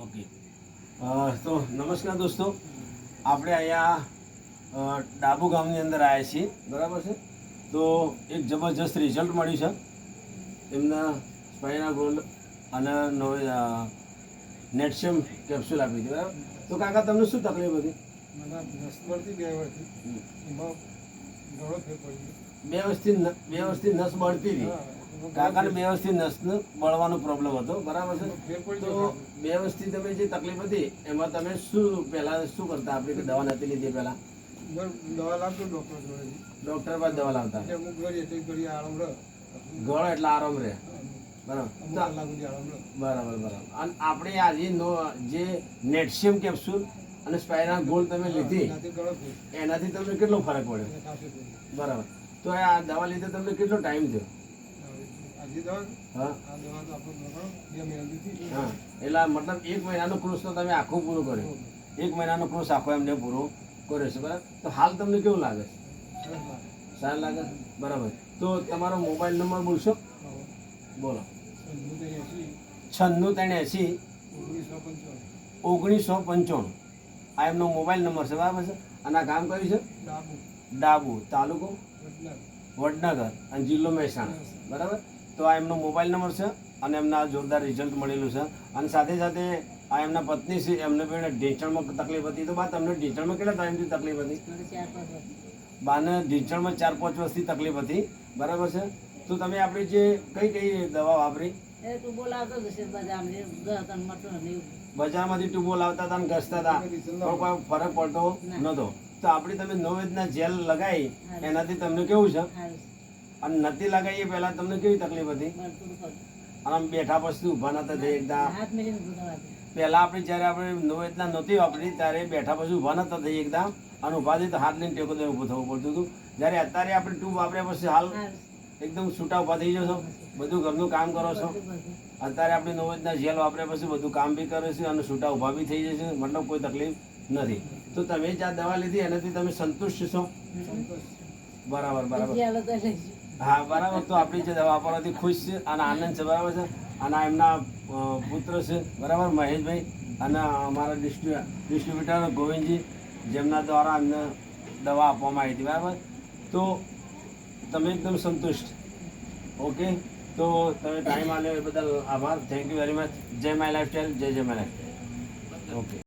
Okay. તો નમસ્કાર દોસ્તો. આપણે અહીંયા ડાબુ ગામની અંદર આવ્યા છીએ. બરાબર છે? તો એક જબરજસ્ત રિઝલ્ટ મળ્યું છે. એમના સ્પાઇના ગોલ્ડ અને નોવે નેટશિયમ કેપ્સ્યુલ આપી હતી બરાબર તો કાકા તમને શું તકલીફ હતી? મને નસ મળતી બે વર્ષથી બે વર્ષથી બે વર્ષથી નસ બળતી હતી કાકાને બે વર્ષથી નસ બળવાનો પ્રોબ્લેમ હતો. બરાબર છે? તો બે વર્ષથી તમે જે તકલીફ હતી એમાં તમે શું પહેલા શું કરતા? આપણે દવા નથી લીધી પહેલા? દવા લાવતો ડોક્ટર જોડે. ડોક્ટર પાસે દવા લાવતા. અમુક ઘડી એટલે ઘડી આરામ રહે. ગળો એટલે આરામ રહે. બરાબર. બરાબર બરાબર. અને આપણે આજે નો જે નેટશિયમ કેપ્સ્યુલ અને સ્પાઇના ગોલ્ડ તમે લીધી એનાથી તમને કેટલો ફરક પડ્યો. બરાબર. તો આ દવા લીધે તમને કેટલો ટાઈમ થયો? એટલે મતલબ એક મહિનાનો કોર્સ તો તમે આખો પૂરો કર્યો. એક મહિનાનો કોર્સ આખો એમને પૂરો કર્યો છે બરાબર? તો હાલ તમને કેવું લાગે છે? સારું લાગે? બરાબર. તો તમારો મોબાઈલ નંબર બોલશો? બોલો. છન્નું ત્રણ એંસી ઓગણીસો પંચાણું. આ એમનો મોબાઈલ નંબર છે બરાબર છે? અને આ ગામ કયું છે? ડાબુ. તાલુકો. વડનગર. અને જિલ્લો મહેસાણા. બરાબર? તો આ એમનો મોબાઈલ નંબર છે અને એમના જોરદાર રિઝલ્ટ મળેલું છે. અને સાથે સાથે આ એમના પત્ની છે એમને પણ ઢીંચણમાં તકલીફ હતી. તો બા તમને ઢીંચણમાં કેટલા ટાઈમથી તકલીફ હતી? બાને ઢીંચણમાં ચાર પાંચ વર્ષથી તકલીફ હતી. બરાબર છે? તો તમે આપણી જે કઈ કઈ દવા વાપરી. બજારમાંથી ટ્યુબો લાવતા હતા અને ઘસતા હતા પણ કોઈ ફરક પડતો નતો તો આપણી તમે નોવેદના જેલ લગાવી એનાથી તમને કેવું છે. અને નથી લગાવી પહેલાં તમને કેવી તકલીફ હતી? આમ બેઠા પછી ઊભા નતા થઈ એકદમ. પહેલા આપણે જ્યારે આપણે નવેદના નહોતી વાપરી ત્યારે બેઠા પછી ઊભા નતા થઈ એકદમ. અને ઊભા થઈ તો હાથ લઈને ટેકો દઈને ઊભું થવું પડતું હતું. જ્યારે અત્યારે આપણે ટ્યુબ વાપર્યા પછી હાલ એકદમ છૂટા ઊભા થઈ જશો. બધું ઘરનું કામ કરો છો. અત્યારે આપણે નવવેદના જેલ વાપર્યા પછી બધું કામ બી કરે છે અને છૂટા ઊભા બી થઈ જશે. મતલબ કોઈ તકલીફ નથી. તો તમે જ્યાં દવા લીધી એનાથી તમે સંતુષ્ટ છો? બરાબર બરાબર. હા, બરાબર. તો આપણી જે દવા વાપરવાથી ખુશ છે અને આનંદ છે, બરાબર છે? અને એમના પુત્ર છે, બરાબર? મહેશભાઈ અને અમારા ડિસ્ટ્રી, ડિસ્ટ્રીબ્યુટર ગોવિંદજી, જેમના દ્વારા અમને દવા આપવામાં આવી હતી, બરાબર? તો તમે એકદમ સંતુષ્ટ. ઓકે? તો તમે ટાઈમ આપ્યો એ બદલ આભાર. થેન્ક યુ વેરી મચ જય માય લાઈફસ્ટાઈલ જય જય માય લાઈફ ઓકે.